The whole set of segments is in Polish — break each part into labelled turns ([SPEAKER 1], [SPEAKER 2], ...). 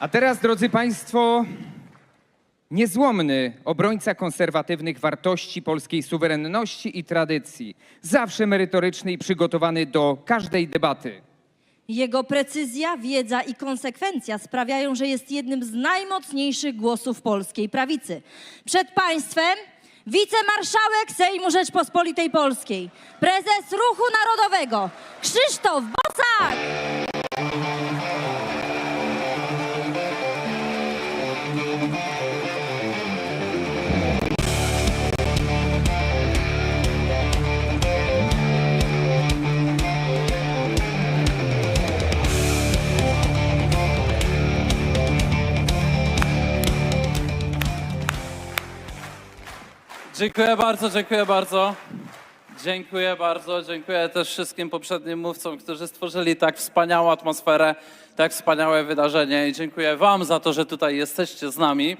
[SPEAKER 1] A teraz, drodzy Państwo, niezłomny obrońca konserwatywnych wartości polskiej suwerenności i tradycji, zawsze merytoryczny i przygotowany do każdej debaty.
[SPEAKER 2] Jego precyzja, wiedza i konsekwencja sprawiają, że jest jednym z najmocniejszych głosów polskiej prawicy. Przed Państwem wicemarszałek Sejmu Rzeczpospolitej Polskiej, prezes Ruchu Narodowego Krzysztof Bosak!
[SPEAKER 3] Dziękuję bardzo, dziękuję bardzo. Dziękuję bardzo, dziękuję też wszystkim poprzednim mówcom, którzy stworzyli tak wspaniałą atmosferę, tak wspaniałe wydarzenie i dziękuję Wam za to, że tutaj jesteście z nami.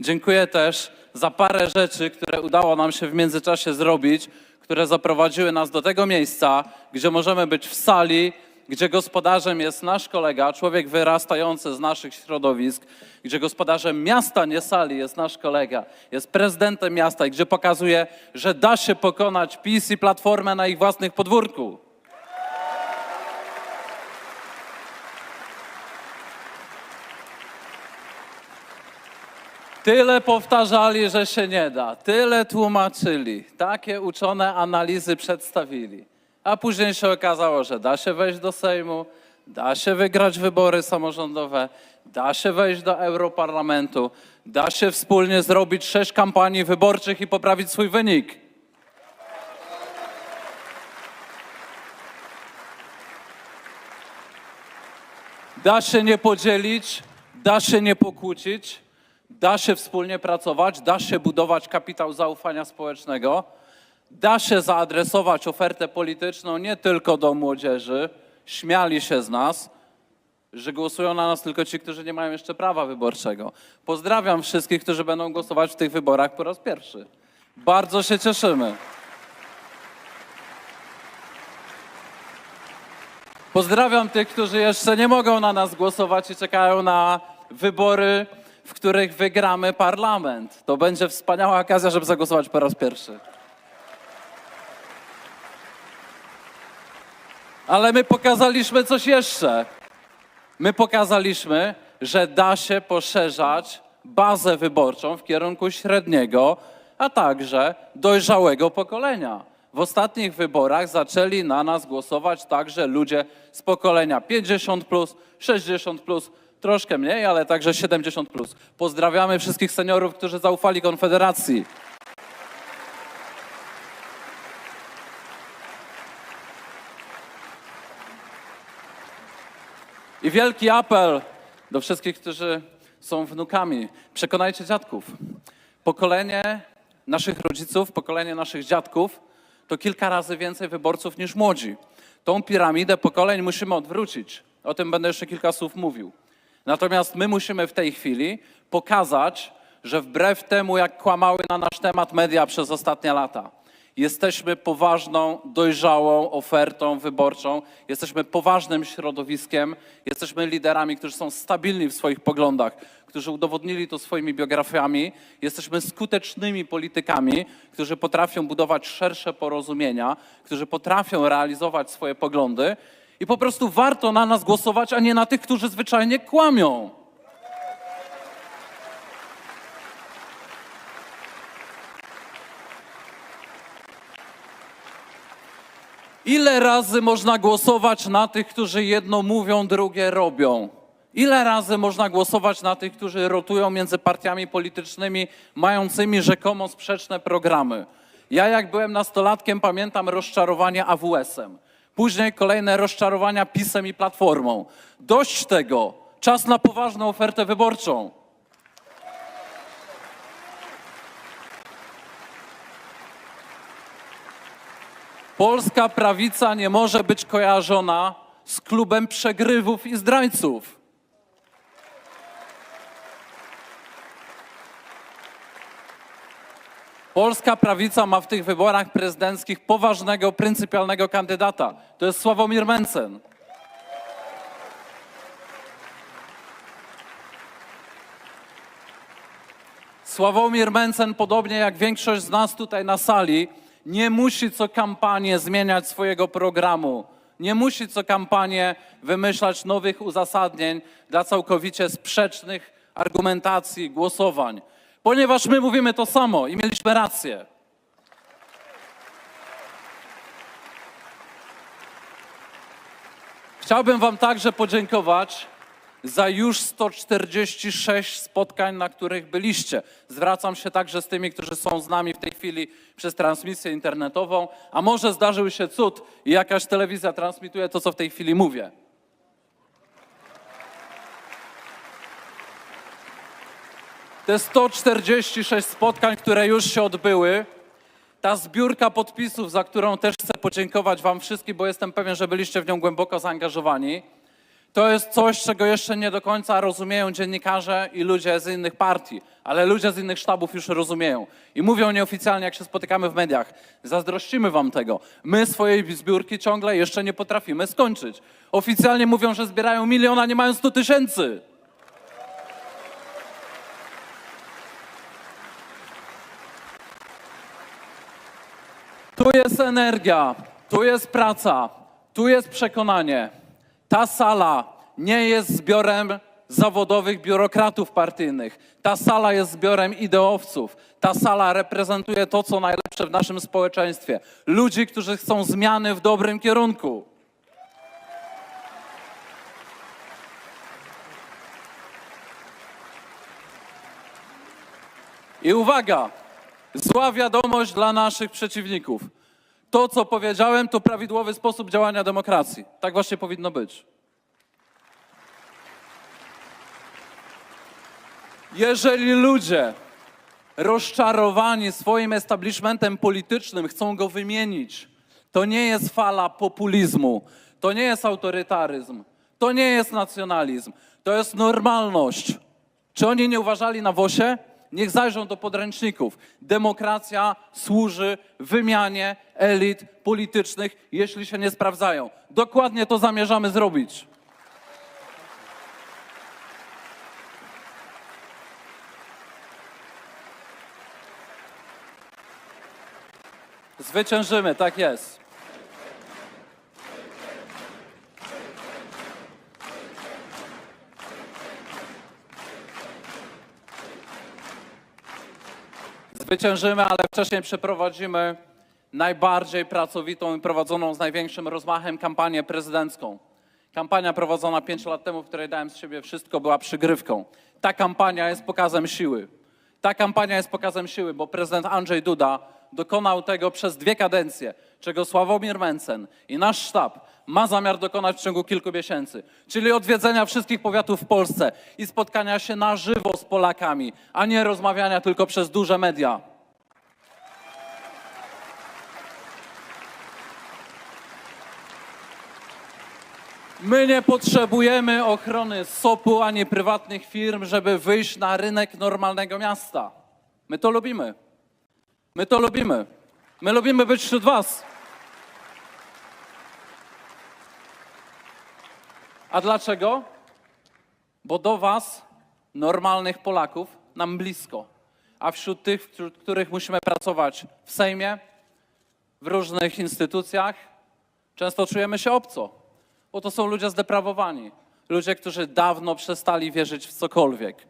[SPEAKER 3] Dziękuję też za parę rzeczy, które udało nam się w międzyczasie zrobić, które zaprowadziły nas do tego miejsca, gdzie możemy być w sali, gdzie gospodarzem jest nasz kolega, człowiek wyrastający z naszych środowisk, gdzie gospodarzem miasta, nie sali, jest nasz kolega, jest prezydentem miasta i gdzie pokazuje, że da się pokonać PiS i Platformę na ich własnych podwórku. Tyle powtarzali, że się nie da, tyle tłumaczyli, takie uczone analizy przedstawili, a później się okazało, że da się wejść do Sejmu, da się wygrać wybory samorządowe, da się wejść do Europarlamentu, da się wspólnie zrobić sześć kampanii wyborczych i poprawić swój wynik. Da się nie podzielić, da się nie pokłócić, da się wspólnie pracować, da się budować kapitał zaufania społecznego, da się zaadresować ofertę polityczną nie tylko do młodzieży, śmiali się z nas, że głosują na nas tylko ci, którzy nie mają jeszcze prawa wyborczego. Pozdrawiam wszystkich, którzy będą głosować w tych wyborach po raz pierwszy. Bardzo się cieszymy. Pozdrawiam tych, którzy jeszcze nie mogą na nas głosować i czekają na wybory, w których wygramy parlament. To będzie wspaniała okazja, żeby zagłosować po raz pierwszy. Ale my pokazaliśmy coś jeszcze. My pokazaliśmy, że da się poszerzać bazę wyborczą w kierunku średniego, a także dojrzałego pokolenia. W ostatnich wyborach zaczęli na nas głosować także ludzie z pokolenia 50, 60, troszkę mniej, ale także 70. Pozdrawiamy wszystkich seniorów, którzy zaufali Konfederacji. I wielki apel do wszystkich, którzy są wnukami. Przekonajcie dziadków. Pokolenie naszych rodziców, pokolenie naszych dziadków to kilka razy więcej wyborców niż młodzi. Tą piramidę pokoleń musimy odwrócić. O tym będę jeszcze kilka słów mówił. Natomiast my musimy w tej chwili pokazać, że wbrew temu, jak kłamały na nasz temat media przez ostatnie lata, jesteśmy poważną, dojrzałą ofertą wyborczą, jesteśmy poważnym środowiskiem, jesteśmy liderami, którzy są stabilni w swoich poglądach, którzy udowodnili to swoimi biografiami, jesteśmy skutecznymi politykami, którzy potrafią budować szersze porozumienia, którzy potrafią realizować swoje poglądy. I po prostu warto na nas głosować, a nie na tych, którzy zwyczajnie kłamią. Ile razy można głosować na tych, którzy jedno mówią, drugie robią? Ile razy można głosować na tych, którzy rotują między partiami politycznymi, mającymi rzekomo sprzeczne programy? Ja, jak byłem nastolatkiem, pamiętam rozczarowanie AWS-em. Później kolejne rozczarowania PiSem i Platformą. Dość tego. Czas na poważną ofertę wyborczą. Polska prawica nie może być kojarzona z klubem przegrywów i zdrajców. Polska prawica ma w tych wyborach prezydenckich poważnego, pryncypialnego kandydata. To jest Sławomir Mencen. Sławomir Mencen, podobnie jak większość z nas tutaj na sali, nie musi co kampanię zmieniać swojego programu. Nie musi co kampanię wymyślać nowych uzasadnień dla całkowicie sprzecznych argumentacji, głosowań. Ponieważ my mówimy to samo i mieliśmy rację. Chciałbym Wam także podziękować za już 146 spotkań, na których byliście. Zwracam się także z tymi, którzy są z nami w tej chwili przez transmisję internetową, a może zdarzył się cud i jakaś telewizja transmituje to, co w tej chwili mówię. Te 146 spotkań, które już się odbyły, ta zbiórka podpisów, za którą też chcę podziękować Wam wszystkim, bo jestem pewien, że byliście w nią głęboko zaangażowani, to jest coś, czego jeszcze nie do końca rozumieją dziennikarze i ludzie z innych partii, ale ludzie z innych sztabów już rozumieją. I mówią nieoficjalnie, jak się spotykamy w mediach. Zazdrościmy Wam tego. My swojej zbiórki ciągle jeszcze nie potrafimy skończyć. Oficjalnie mówią, że zbierają milion, a nie mają 100 tysięcy. Tu jest energia, tu jest praca, tu jest przekonanie. Ta sala nie jest zbiorem zawodowych biurokratów partyjnych. Ta sala jest zbiorem ideowców. Ta sala reprezentuje to, co najlepsze w naszym społeczeństwie. Ludzi, którzy chcą zmiany w dobrym kierunku. I uwaga, zła wiadomość dla naszych przeciwników. To, co powiedziałem, to prawidłowy sposób działania demokracji. Tak właśnie powinno być. Jeżeli ludzie rozczarowani swoim establishmentem politycznym chcą go wymienić, to nie jest fala populizmu, to nie jest autorytaryzm, to nie jest nacjonalizm, to jest normalność. Czy oni nie uważali na WOSie? Niech zajrzą do podręczników. Demokracja służy wymianie elit politycznych, jeśli się nie sprawdzają. Dokładnie to zamierzamy zrobić. Zwyciężymy, tak jest. Zwyciężymy, ale wcześniej przeprowadzimy najbardziej pracowitą i prowadzoną z największym rozmachem kampanię prezydencką. Kampania prowadzona 5 lat temu, w której dałem z siebie wszystko, była przygrywką. Ta kampania jest pokazem siły. Ta kampania jest pokazem siły, bo prezydent Andrzej Duda dokonał tego przez dwie kadencje, czego Sławomir Mencen i nasz sztab ma zamiar dokonać w ciągu kilku miesięcy, czyli odwiedzenia wszystkich powiatów w Polsce i spotkania się na żywo z Polakami, a nie rozmawiania tylko przez duże media. My nie potrzebujemy ochrony SOP-u ani prywatnych firm, żeby wyjść na rynek normalnego miasta. My to lubimy. My to lubimy. My lubimy być wśród Was. A dlaczego? Bo do Was, normalnych Polaków, nam blisko. A wśród tych, wśród których musimy pracować w Sejmie, w różnych instytucjach, często czujemy się obco, bo to są ludzie zdeprawowani. Ludzie, którzy dawno przestali wierzyć w cokolwiek.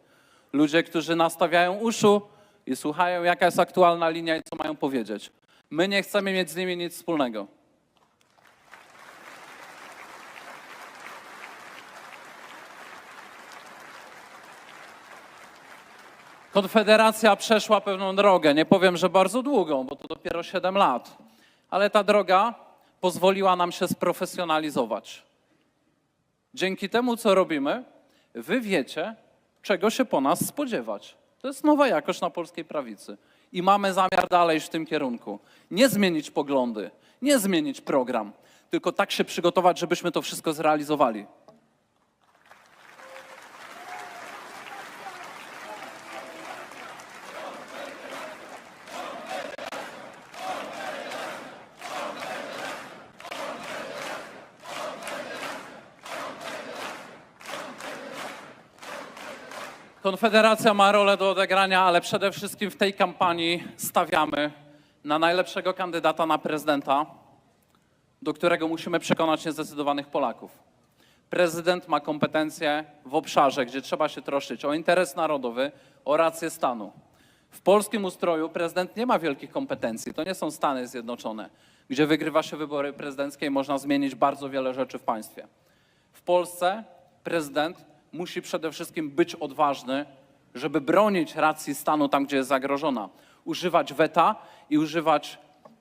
[SPEAKER 3] Ludzie, którzy nastawiają uszu i słuchają, jaka jest aktualna linia i co mają powiedzieć. My nie chcemy mieć z nimi nic wspólnego. Konfederacja przeszła pewną drogę. Nie powiem, że bardzo długą, bo to dopiero 7 lat. Ale ta droga pozwoliła nam się sprofesjonalizować. Dzięki temu, co robimy, wy wiecie, czego się po nas spodziewać. To jest nowa jakość na polskiej prawicy. I mamy zamiar dalej w tym kierunku. Nie zmienić poglądy, nie zmienić program, tylko tak się przygotować, żebyśmy to wszystko zrealizowali. Konfederacja ma rolę do odegrania, ale przede wszystkim w tej kampanii stawiamy na najlepszego kandydata na prezydenta, do którego musimy przekonać niezdecydowanych Polaków. Prezydent ma kompetencje w obszarze, gdzie trzeba się troszczyć o interes narodowy, o rację stanu. W polskim ustroju prezydent nie ma wielkich kompetencji. To nie są Stany Zjednoczone, gdzie wygrywa się wybory prezydenckie i można zmienić bardzo wiele rzeczy w państwie. W Polsce prezydent musi przede wszystkim być odważny, żeby bronić racji stanu tam, gdzie jest zagrożona, używać weta i używać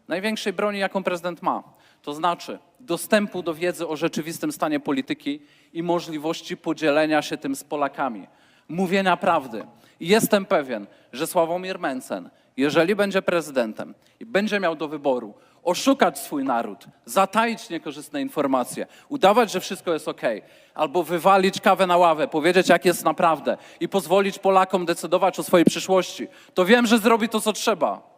[SPEAKER 3] największej broni, jaką prezydent ma. To znaczy dostępu do wiedzy o rzeczywistym stanie polityki i możliwości podzielenia się tym z Polakami, mówienia prawdy. Jestem pewien, że Sławomir Mencen, jeżeli będzie prezydentem i będzie miał do wyboru oszukać swój naród, zataić niekorzystne informacje, udawać, że wszystko jest ok, albo wywalić kawę na ławę, powiedzieć, jak jest naprawdę i pozwolić Polakom decydować o swojej przyszłości, to wiem, że zrobi to, co trzeba.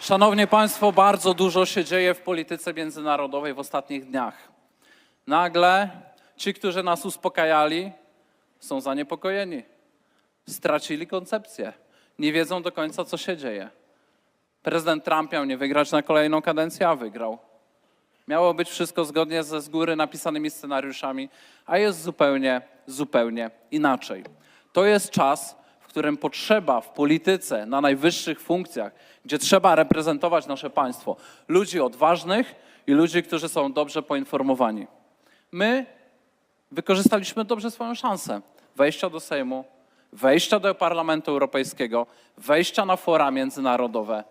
[SPEAKER 3] Szanowni Państwo, bardzo dużo się dzieje w polityce międzynarodowej w ostatnich dniach. Nagle ci, którzy nas uspokajali, są zaniepokojeni. Stracili koncepcję. Nie wiedzą do końca, co się dzieje. Prezydent Trump miał nie wygrać na kolejną kadencję, a wygrał. Miało być wszystko zgodnie ze z góry napisanymi scenariuszami, a jest zupełnie, zupełnie inaczej. To jest czas, w którym potrzeba w polityce, na najwyższych funkcjach, gdzie trzeba reprezentować nasze państwo, ludzi odważnych i ludzi, którzy są dobrze poinformowani. My wykorzystaliśmy dobrze swoją szansę wejścia do Sejmu, wejścia do Parlamentu Europejskiego, wejścia na fora międzynarodowe.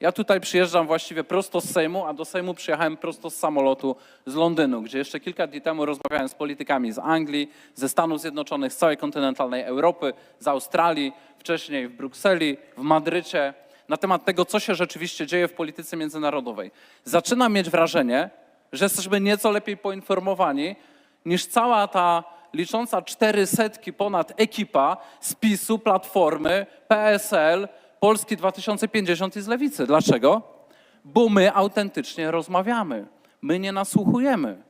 [SPEAKER 3] Ja tutaj przyjeżdżam właściwie prosto z Sejmu, a do Sejmu przyjechałem prosto z samolotu z Londynu, gdzie jeszcze kilka dni temu rozmawiałem z politykami z Anglii, ze Stanów Zjednoczonych, z całej kontynentalnej Europy, z Australii, wcześniej w Brukseli, w Madrycie, na temat tego, co się rzeczywiście dzieje w polityce międzynarodowej. Zaczynam mieć wrażenie, że jesteśmy nieco lepiej poinformowani niż cała ta licząca cztery setki ponad ekipa z PiSu, Platformy, PSL, Polski 2050 i z Lewicy. Dlaczego? Bo my autentycznie rozmawiamy. My nie nasłuchujemy.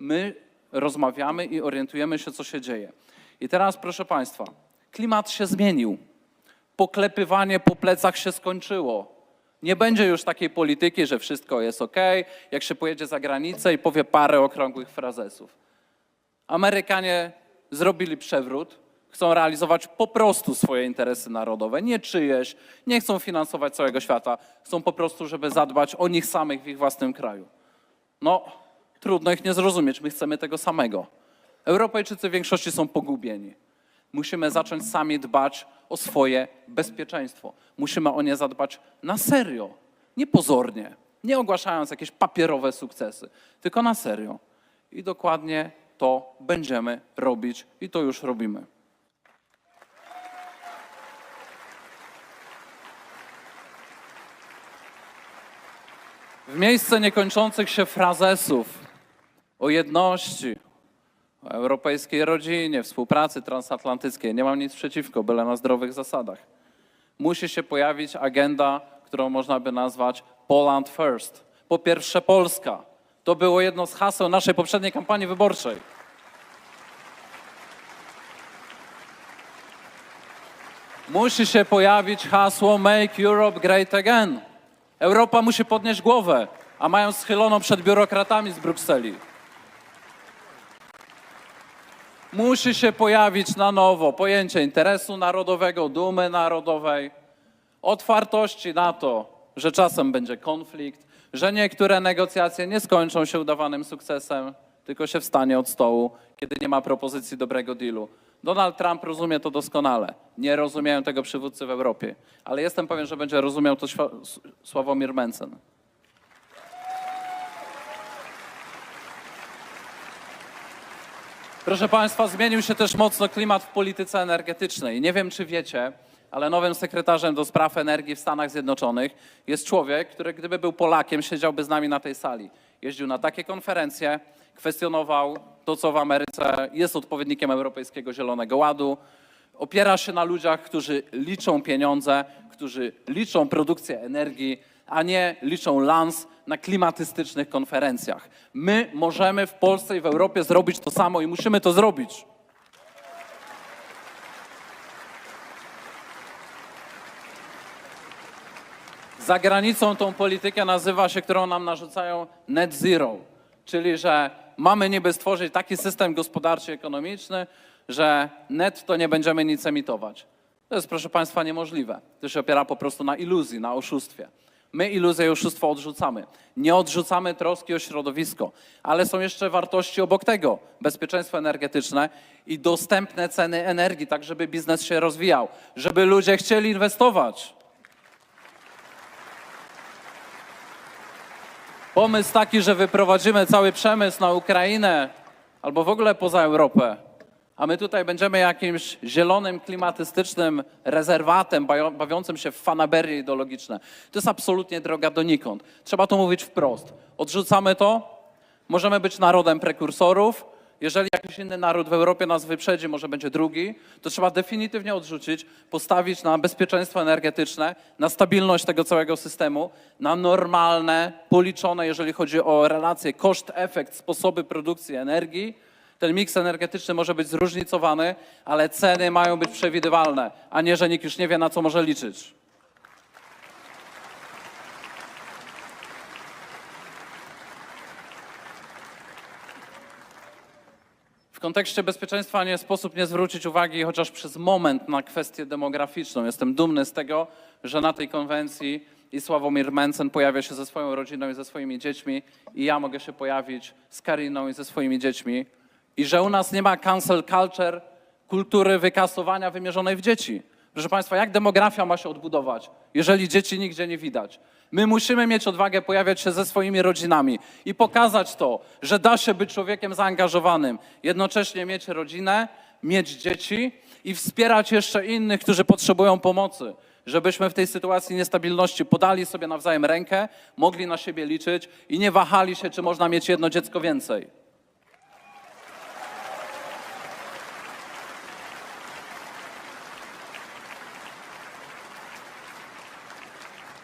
[SPEAKER 3] My rozmawiamy i orientujemy się, co się dzieje. I teraz, proszę Państwa, klimat się zmienił. Poklepywanie po plecach się skończyło. Nie będzie już takiej polityki, że wszystko jest ok, jak się pojedzie za granicę i powie parę okrągłych frazesów. Amerykanie zrobili przewrót, chcą realizować po prostu swoje interesy narodowe, nie czyjeś, nie chcą finansować całego świata, chcą po prostu, żeby zadbać o nich samych w ich własnym kraju. No, trudno ich nie zrozumieć, my chcemy tego samego. Europejczycy w większości są pogubieni. Musimy zacząć sami dbać o swoje bezpieczeństwo. Musimy o nie zadbać na serio, nie pozornie, nie ogłaszając jakieś papierowe sukcesy, tylko na serio. I dokładnie to będziemy robić i to już robimy. W miejsce niekończących się frazesów o jedności, o europejskiej rodzinie, współpracy transatlantyckiej, nie mam nic przeciwko, byle na zdrowych zasadach, musi się pojawić agenda, którą można by nazwać Poland First. Po pierwsze Polska. To było jedno z haseł naszej poprzedniej kampanii wyborczej. Musi się pojawić hasło Make Europe Great Again. Europa musi podnieść głowę, a mają schyloną przed biurokratami z Brukseli. Musi się pojawić na nowo pojęcie interesu narodowego, dumy narodowej, otwartości na to, że czasem będzie konflikt, że niektóre negocjacje nie skończą się udawanym sukcesem, tylko się wstanie od stołu, kiedy nie ma propozycji dobrego dealu. Donald Trump rozumie to doskonale. Nie rozumieją tego przywódcy w Europie, ale jestem pewien, że będzie rozumiał to Sławomir Mencen. Proszę Państwa, zmienił się też mocno klimat w polityce energetycznej. Nie wiem, czy wiecie, ale nowym sekretarzem do spraw energii w Stanach Zjednoczonych jest człowiek, który gdyby był Polakiem, siedziałby z nami na tej sali. Jeździł na takie konferencje, kwestionował to, co w Ameryce jest odpowiednikiem Europejskiego Zielonego Ładu. Opiera się na ludziach, którzy liczą pieniądze, którzy liczą produkcję energii, a nie liczą lans na klimatystycznych konferencjach. My możemy w Polsce i w Europie zrobić to samo i musimy to zrobić. Za granicą tą politykę nazywa się, którą nam narzucają net zero, czyli że mamy niby stworzyć taki system gospodarczy, ekonomiczny, że netto nie będziemy nic emitować. To jest, proszę Państwa, niemożliwe. To się opiera po prostu na iluzji, na oszustwie. My iluzję i oszustwo odrzucamy. Nie odrzucamy troski o środowisko, ale są jeszcze wartości obok tego. Bezpieczeństwo energetyczne i dostępne ceny energii, tak żeby biznes się rozwijał, żeby ludzie chcieli inwestować. Pomysł taki, że wyprowadzimy cały przemysł na Ukrainę albo w ogóle poza Europę, a my tutaj będziemy jakimś zielonym, klimatystycznym rezerwatem bawiącym się w fanaberie ideologiczne. To jest absolutnie droga donikąd. Trzeba to mówić wprost. Odrzucamy to, możemy być narodem prekursorów. Jeżeli jakiś inny naród w Europie nas wyprzedzi, może będzie drugi, to trzeba definitywnie odrzucić, postawić na bezpieczeństwo energetyczne, na stabilność tego całego systemu, na normalne, policzone, jeżeli chodzi o relacje koszt-efekt, sposoby produkcji energii. Ten miks energetyczny może być zróżnicowany, ale ceny mają być przewidywalne, a nie, że nikt już nie wie, na co może liczyć. W kontekście bezpieczeństwa nie sposób nie zwrócić uwagi chociaż przez moment na kwestię demograficzną. Jestem dumny z tego, że na tej konwencji i Sławomir Mencen pojawia się ze swoją rodziną i ze swoimi dziećmi i ja mogę się pojawić z Kariną i ze swoimi dziećmi i że u nas nie ma cancel culture, kultury wykasowania wymierzonej w dzieci. Proszę Państwa, jak demografia ma się odbudować, jeżeli dzieci nigdzie nie widać? My musimy mieć odwagę pojawiać się ze swoimi rodzinami i pokazać to, że da się być człowiekiem zaangażowanym, jednocześnie mieć rodzinę, mieć dzieci i wspierać jeszcze innych, którzy potrzebują pomocy. Żebyśmy w tej sytuacji niestabilności podali sobie nawzajem rękę, mogli na siebie liczyć i nie wahali się, czy można mieć jedno dziecko więcej.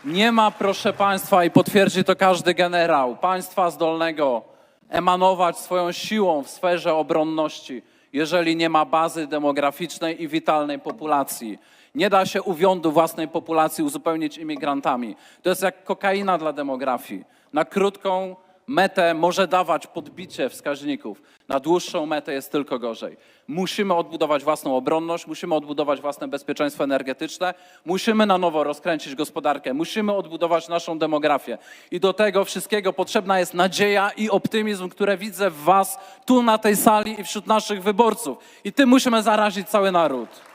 [SPEAKER 3] Nie ma, proszę Państwa, i potwierdzi to każdy generał, państwa zdolnego emanować swoją siłą w sferze obronności, jeżeli nie ma bazy demograficznej i witalnej populacji. Nie da się uwiądu własnej populacji uzupełnić imigrantami. To jest jak kokaina dla demografii. Na krótką metę może dawać podbicie wskaźników, na dłuższą metę jest tylko gorzej. Musimy odbudować własną obronność, musimy odbudować własne bezpieczeństwo energetyczne, musimy na nowo rozkręcić gospodarkę, musimy odbudować naszą demografię. I do tego wszystkiego potrzebna jest nadzieja i optymizm, które widzę w Was tu na tej sali i wśród naszych wyborców. I tym musimy zarazić cały naród.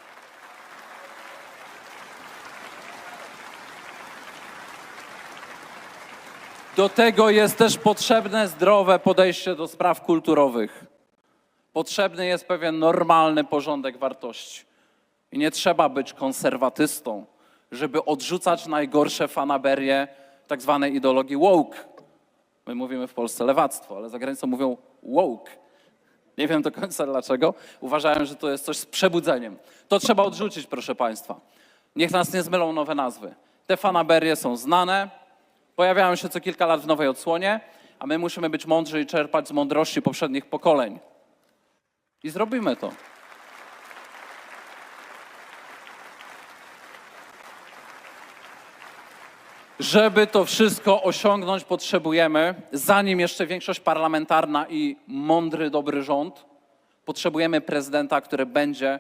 [SPEAKER 3] Do tego jest też potrzebne zdrowe podejście do spraw kulturowych. Potrzebny jest pewien normalny porządek wartości. I nie trzeba być konserwatystą, żeby odrzucać najgorsze fanaberie tak zwanej ideologii woke. My mówimy w Polsce lewactwo, ale za granicą mówią woke. Nie wiem do końca dlaczego. Uważają, że to jest coś z przebudzeniem. To trzeba odrzucić, proszę Państwa. Niech nas nie zmylą nowe nazwy. Te fanaberie są znane, pojawiają się co kilka lat w nowej odsłonie, a my musimy być mądrzy i czerpać z mądrości poprzednich pokoleń. I zrobimy to. Żeby to wszystko osiągnąć, potrzebujemy, zanim jeszcze większość parlamentarna i mądry, dobry rząd, potrzebujemy prezydenta, który będzie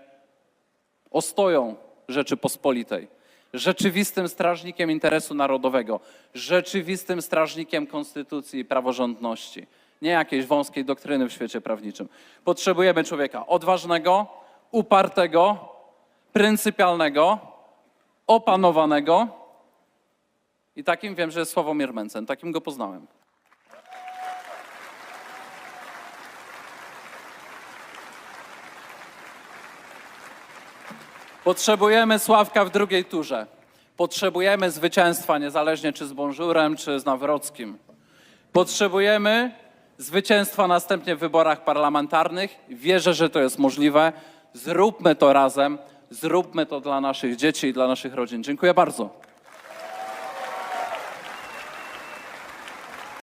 [SPEAKER 3] ostoją Rzeczypospolitej, rzeczywistym strażnikiem interesu narodowego, rzeczywistym strażnikiem konstytucji i praworządności, nie jakiejś wąskiej doktryny w świecie prawniczym. Potrzebujemy człowieka odważnego, upartego, pryncypialnego, opanowanego i takim wiem, że jest Sławomir Mencen, takim go poznałem. Potrzebujemy Sławka w drugiej turze. Potrzebujemy zwycięstwa, niezależnie czy z Bonżurem, czy z Nawrockim. Potrzebujemy zwycięstwa następnie w wyborach parlamentarnych. Wierzę, że to jest możliwe. Zróbmy to razem. Zróbmy to dla naszych dzieci i dla naszych rodzin. Dziękuję bardzo.